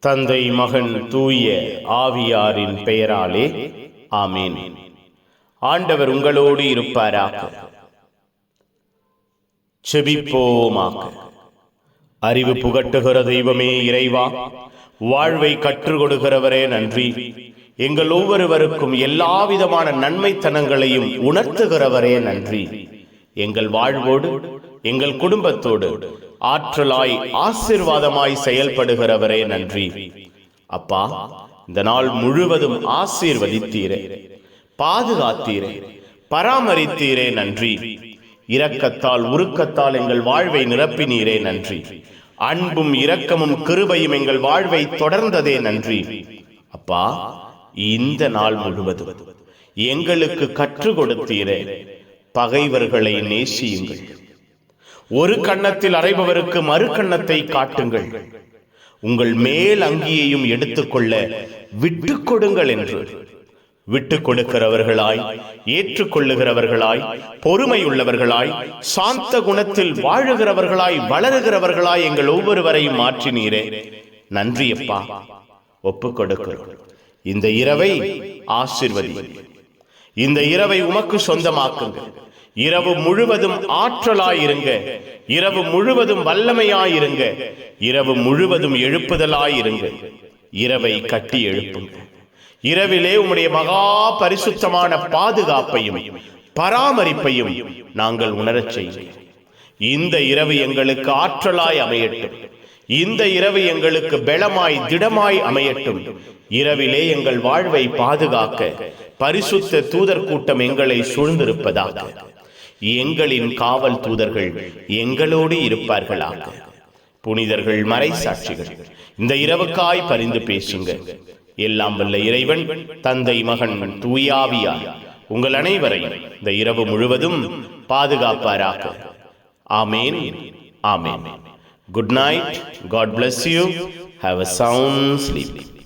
தந்தை மகன் தூய ஆவியாரின் பெயராலே ஆமேன். ஆண்டவர் உங்களோடு இருப்பாராக. செபிப்போமாக. அறிவு புகட்டுகிற தெய்வமே இறைவா வாழ்வை கற்றுக் கொடுக்கிறவரே நன்றி. எங்கள் ஒவ்வொருவருக்கும் எல்லா விதமான நன்மைத்தனங்களையும் உணர்த்துகிறவரே நன்றி. எங்கள் வாழ்வோடு எங்கள் குடும்பத்தோடு ஆற்றலாய் ஆசிர்வாதமாய் செயல்படுகிறவரே நன்றி. அப்பா இந்த நாள் முழுவதும் ஆசீர்வதித்தீரே. பாதுகாத்தீரே. பராமரித்தீரே நன்றி. இரக்கத்தால் உருக்கத்தால் எங்கள் வாழ்வை நிரப்பினீரே நன்றி. அன்பும் இரக்கமும் கிருபையும் எங்கள் வாழ்வை தொடர்ந்ததே நன்றி. அப்பா இந்த நாள் முழுவதும் எங்களுக்கு கற்றுக் கொடுத்தீரே. பகைவர்களை நேசியுங்கள். ஒரு கன்னத்தில் அறைபவருக்கு மறு கன்னத்தை காட்டுங்கள். உங்கள் மேல் அங்கியையும் எடுத்துக்கொள்ள விட்டுக் கொடுங்கள் என்று. விட்டுக் கொடுக்கிறவர்களாய் ஏற்றுக்கொள்ளுகிறவர்களாய் பொறுமை உள்ளவர்களாய் சாந்த குணத்தில் வாழுகிறவர்களாய் வளருகிறவர்களாய் எங்கள் ஒவ்வொருவரையும் மாற்றினீரே. நன்றி அப்பா ஒப்புக் கொடுக்கிறோம். இந்த இரவை ஆசிர்வதி. இந்த இரவை உமக்கு சொந்தமாக்குங்கள். இரவு முழுவதும் ஆற்றலாயிருங்க. இரவு முழுவதும் வல்லமையாயிருங்க. இரவு முழுவதும் எழுப்புதலாயிருங்க. இரவை கட்டி எழுப்புங்க. இரவிலே உம்முடைய மகா பரிசுத்தமான பாதுகாப்பையும் பராமரிப்பையும் நாங்கள் உணரச் செய்கிறோம். இந்த இரவு எங்களுக்கு ஆற்றலாய் அமையட்டும். இந்த இரவு எங்களுக்கு பெலமாய் திடமாய் அமையட்டும். இரவிலே எங்கள் வாழ்வை பாதுகாக்க பரிசுத்த தூதர் கூட்டம் எங்களை சூழ்ந்திருப்பதாக. எங்களின் காவல் தூதர்கள் எங்களோடு இருப்பார்களாக. புனிதர்கள் மறை சாட்சிகள். இந்த இரவுக்காய் பரிந்து பேசுங்க எல்லாம் வல்ல இறைவன் தந்தை மகன் தூயாவியார் உங்கள் அனைவரையும் இந்த இரவு முழுவதும் பாதுகாப்பாராக. ஆமேன் ஆமேன். Good night God bless you have a sound sleep